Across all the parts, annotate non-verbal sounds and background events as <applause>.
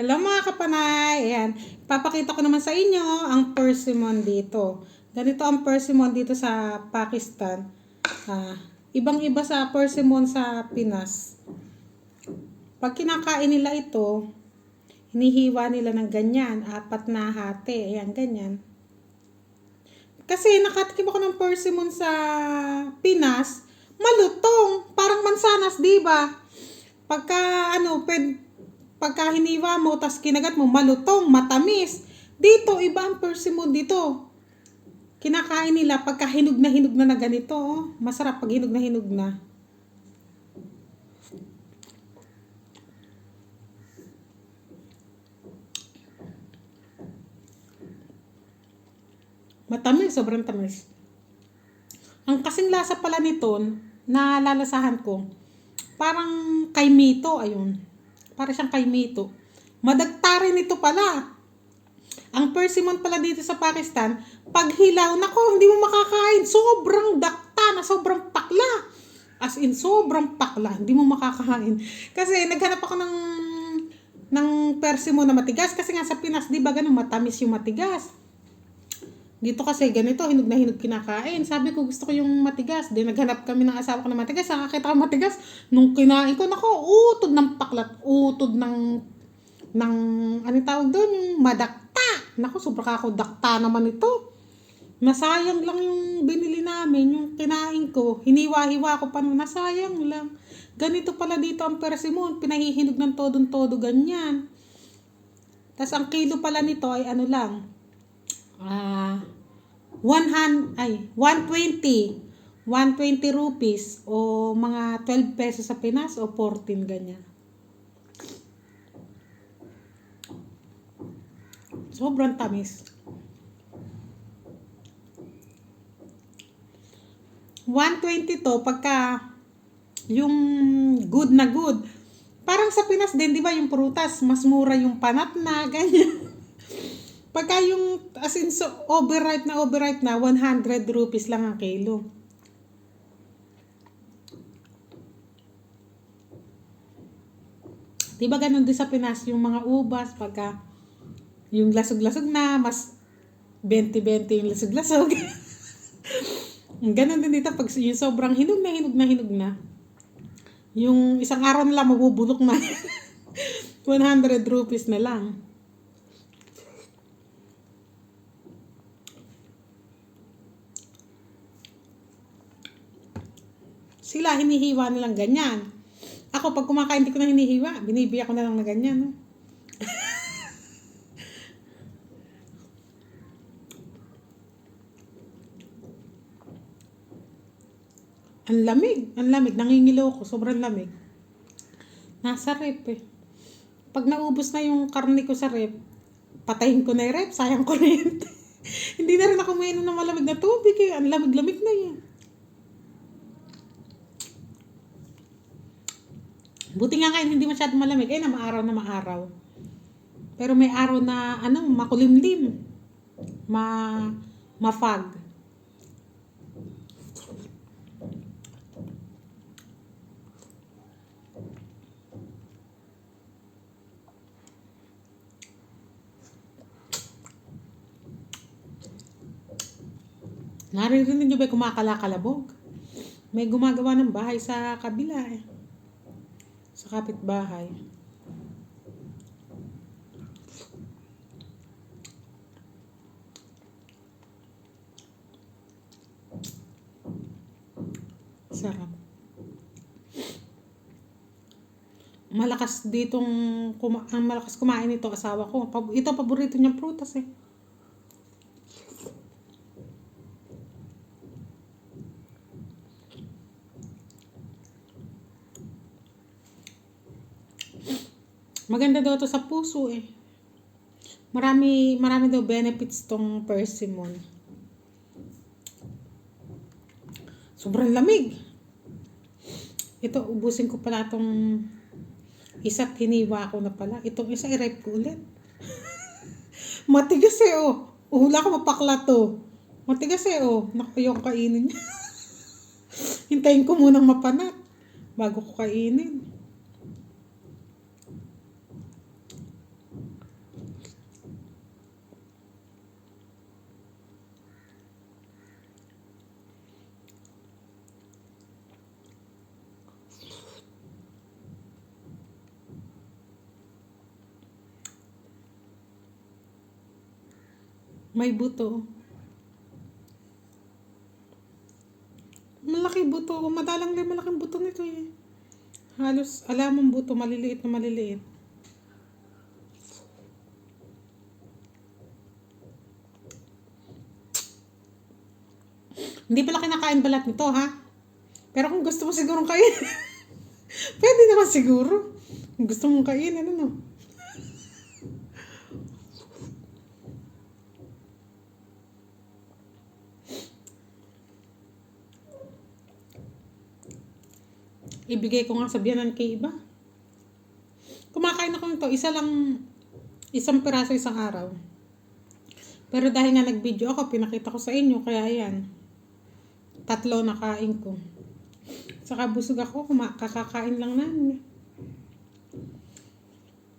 Hello mga kapanay! Ayan, papakita ko naman sa inyo ang persimmon dito. Ganito ang persimmon dito sa Pakistan. Ah, ibang-iba sa persimmon sa Pinas. Pag kinakain nila ito, hinihiwa nila ng ganyan, apat na hati. Ayan, ganyan. Kasi nakatikim ako ng persimmon sa Pinas, malutong, parang mansanas, di ba? Pagka ano, pwed, pagka hiniwa mo, tas kinagat mo, malutong, matamis. Dito, iba ang persimmon dito. Kinakain nila pagka hinog na hinog na na ganito. Oh. Masarap pag hinog na hinog na. Matamis, sobrang tamis. Ang kasing lasa pala nito, na lalasahan ko, parang kay Mito, ayun. Para siyang kay Mito. Madagta rin ito pala. Ang persimmon pala dito sa Pakistan, pag hilaw, nako, hindi mo makakain. Sobrang dakta na sobrang pakla. As in, sobrang pakla. Hindi mo makakain. Kasi naghanap ako ng ng persimmon na matigas. Kasi nga sa Pinas, di ba ganun, matamis yung matigas. Dito kasi ganito, hinog na hinog kinakain. Sabi ko, gusto ko yung matigas. Di naghanap kami ng asawa ko ng matigas. Nakakita ko matigas. Nung kinain ko, nako, utod ng paklat. Utod ng, ng, ano tawag doon, madakta. Nako, sobra ako dakta naman ito. Nasayang lang yung binili namin, yung kinain ko. Hiniwa-hiwa ko pa nasayang lang. Ganito pala dito ang persimmon. Pinahihinog ng todong-todo ganyan. Tapos ang kilo pala nito ay ano lang, ah, 100, ay, 120. 120 rupees o mga 12 pesos sa Pinas o 14 ganyan. Sobrang tamis. 120 to pagka yung good na good. Parang sa Pinas din, di ba, yung prutas, mas mura yung panat na, <laughs> ganyan. Pagka yung, as in, so, overripe na overripe na, 100 rupees lang ang kilo. Di ba ganun din sa Pinas, yung mga ubas, pagka yung lasog-lasog na, mas 20-20 yung lasog-lasog. <laughs> ganun din dito, pag yung sobrang hinog na hinog na hinog na, yung isang araw na lang mabubulok na. <laughs> 100 rupees na lang. Sila, hinihiwa nilang ganyan. Ako, pag kumakain, hindi ko na hinihiwa. Binibiyak ko na lang na ganyan. No? <laughs> ang lamig. Ang lamig. Nangingilaw ko. Sobrang lamig. Nasa rep eh. Pag naubos na yung karne ko sa rep, patayin ko na yung rep. Sayang ko na yun. <laughs> hindi na rin ako mainom ng malamig na tubig eh. Ang lamig-lamig na yun. Buti nga ngayon hindi masyado malamig. Eh, na maaraw na maaraw. Pero may araw na, ano, makulimlim. Ma, mafag. Naririnig niyo ba kumakalakalabog? May gumagawa ng bahay sa kabila eh. Sa kapitbahay. Sarap. Malakas ditong kuma ang malakas kumain nito asawa ko. Ito paborito niyang prutas eh. Maganda daw to sa puso eh. Marami, marami daw benefits tong persimmon. Sobrang lamig. Ito, ubusin ko pala tong isa't hiniwa ko na pala. Itong isa, i-ripe ko ulit. <laughs> Matigas eh, oh. Uhula ko mapakla to. Matigas eh, oh. Naku, yung kainin niya. <laughs> Hintayin ko munang mapanat bago ko kainin. May buto. Malaki buto. Madalang lang malaking buto nito eh. Halos alamang buto, maliliit na maliliit. Hindi pala kinakain balat nito, ha? Pero kung gusto mo sigurong kain, <laughs> pwede naman siguro. Kung gusto mong kain, ano no? Ibigay ko nga sa biyanan kay iba. Kumakain ako nito, isa lang, isang piraso isang araw. Pero dahil nga nag-video ako, pinakita ko sa inyo, kaya ayan, tatlo na kain ko. Saka busog ako, kakakain lang namin.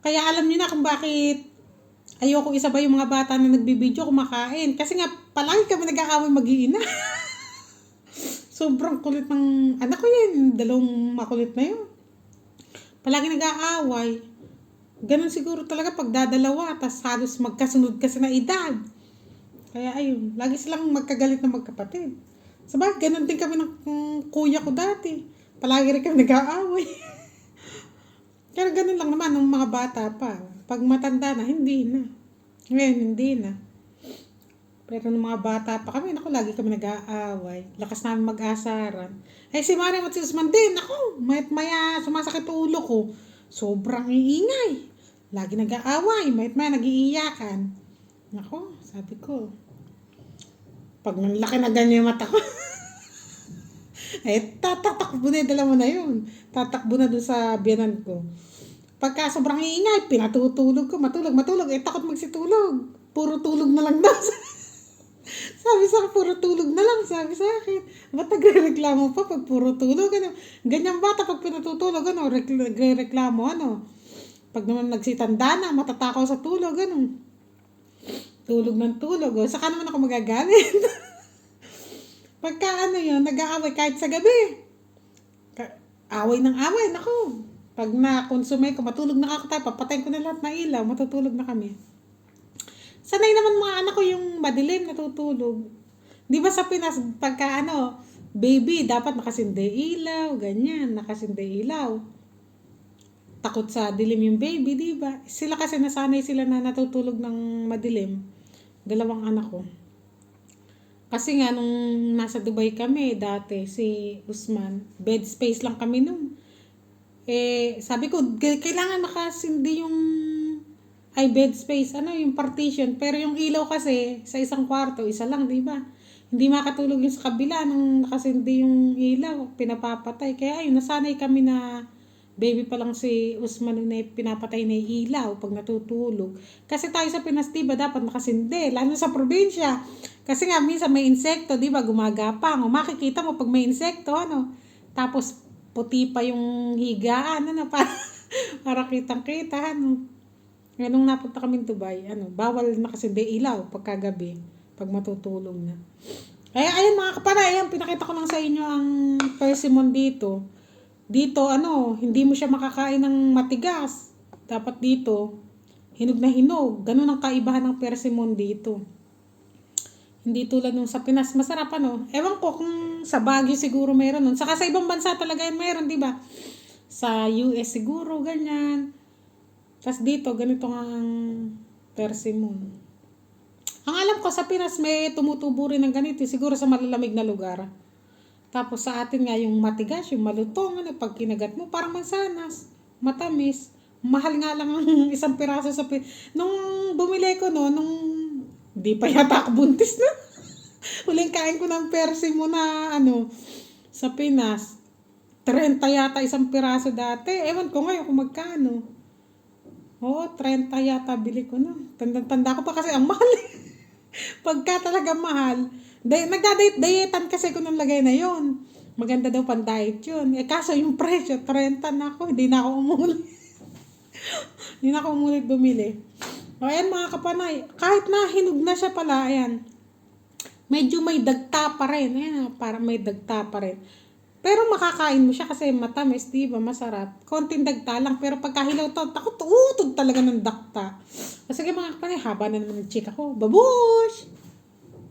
Kaya alam niyo na kung bakit ayoko isabay yung mga bata na nagbibideo kumakain. Kasi nga, palagi kami nag-aaway mag-iina. <laughs> Sobrang kulit ng anak ko yan. Dalawang makulit na yun. Palagi nag-aaway. Ganun siguro talaga pag dadalawa, tas halos magkasunod kasi na edad. Kaya ayun, lagi silang magkagalit na magkapatid. Sabag, ganun din kami ng mm, kuya ko dati. Palagi rin kami nag-aaway. <laughs> Pero ganun lang naman ng mga bata pa. Pag matanda na, hindi na. Ngayon, hindi na. Pero nung mga bata pa kami, naku, lagi kami nag-aaway. Lakas namin mag-asaran. Eh, si Mariam at si Usman din, ako, mayat maya, sumasakit ulo ko. Sobrang iingay. Lagi nag-aaway, mayat maya, nag-iiyakan. Nako, sabi ko, pag nanlaki na ganyan yung mata ko, <laughs> eh, tatatakbo na yung dala mo na yun. Tatakbo na dun sa biyanan ko. Pagka sobrang iingay, pinatutulog ko, matulog, matulog, eh, takot magsitulog. Puro tulog na lang daw. <laughs> sabi sa puro tulog na lang, sabi sa akin. Ba't nagre-reklamo pa pag puro tulog, ano? Ganyan bata pag pinatutulog, ano? Rek- Nagre-reklamo, ano? Pag naman nagsitanda na, matatakaw sa tulog, ano? Tulog ng tulog, o. Saka naman ako magagalit. <laughs> Pagka ano yun, nag-aaway kahit sa gabi. Away ng away, nako. Pag na-consume ko, matulog na ako tayo, papatayin ko na lahat ng ilaw, matutulog na kami. Sanay naman mga anak ko yung madilim natutulog. Di ba sa Pinas, pagka ano, baby, dapat nakasindi ilaw, ganyan, nakasindi ilaw. Takot sa dilim yung baby, di ba? Sila kasi nasanay sila na natutulog ng madilim. Dalawang anak ko. Kasi nga, nung nasa Dubai kami dati, si Usman, bed space lang kami nung. Eh, sabi ko, "K- kailangan nakasindi yung ay bed space, ano yung partition. Pero yung ilaw kasi, sa isang kwarto, isa lang, di ba? Hindi makatulog yung sa kabila nung nakasindi yung ilaw, pinapapatay. Kaya ayun, nasanay kami na baby pa lang si Usman na pinapatay na ilaw pag natutulog. Kasi tayo sa Pinas, di ba, dapat nakasindi, lalo sa probinsya. Kasi nga, minsan may insekto, di ba, gumagapang. O makikita mo pag may insekto, ano, tapos puti pa yung higaan, ano, <laughs> para, para kitang-kita, ano. Ngayon, nung napunta kami Dubai, ano, bawal nakasindi ilaw pagkagabi, pag matutulog na. Ay, ayun mga kapanay, ayan, pinakita ko lang sa inyo ang persimmon dito. Dito, ano, hindi mo siya makakain ng matigas. Dapat dito, hinog na hinog. Ganun ang kaibahan ng persimmon dito. Hindi tulad nung sa Pinas, masarap ano. Ewan ko kung sa Baguio siguro meron nun. Saka sa ibang bansa talaga yan meron, di ba? Sa US siguro, ganyan. Tapos dito, ganito nga ang persimmon. Ang alam ko sa Pinas may tumutubo rin ng ganito, siguro sa malalamig na lugar. Tapos sa atin nga yung matigas, yung malutong, ano, pag kinagat mo, parang mansanas, matamis. Mahal nga lang ang <laughs> isang piraso sa Pinas. Nung bumili ko no, nung di pa yata ako buntis na. <laughs> Huling kain ko ng persimo na ano, sa Pinas. 30 yata isang piraso dati. Ewan ko ngayon kung magkano. Oo, 30 yata bili ko na. Tanda-tanda ko pa kasi ang mahal. <laughs> Pagka talaga mahal, day, nagda-diet-dietan kasi ko nung lagay na yon. Maganda daw pang diet yun. Eh kaso yung <laughs> presyo, 30 na ako. Hindi na ako umulit. <laughs> Hindi na ako umulit bumili. O ayan mga kapanay, kahit na hinog na siya pala, ayan. Medyo may dagta pa rin. Ayan, para may dagta pa rin. Pero makakain mo siya kasi matamis, di ba? Masarap. Konting dagta lang. Pero pagka hilaw to, takot utod talaga ng dakta. Sige mga kapatid, haba na naman ng chika ko. Babush!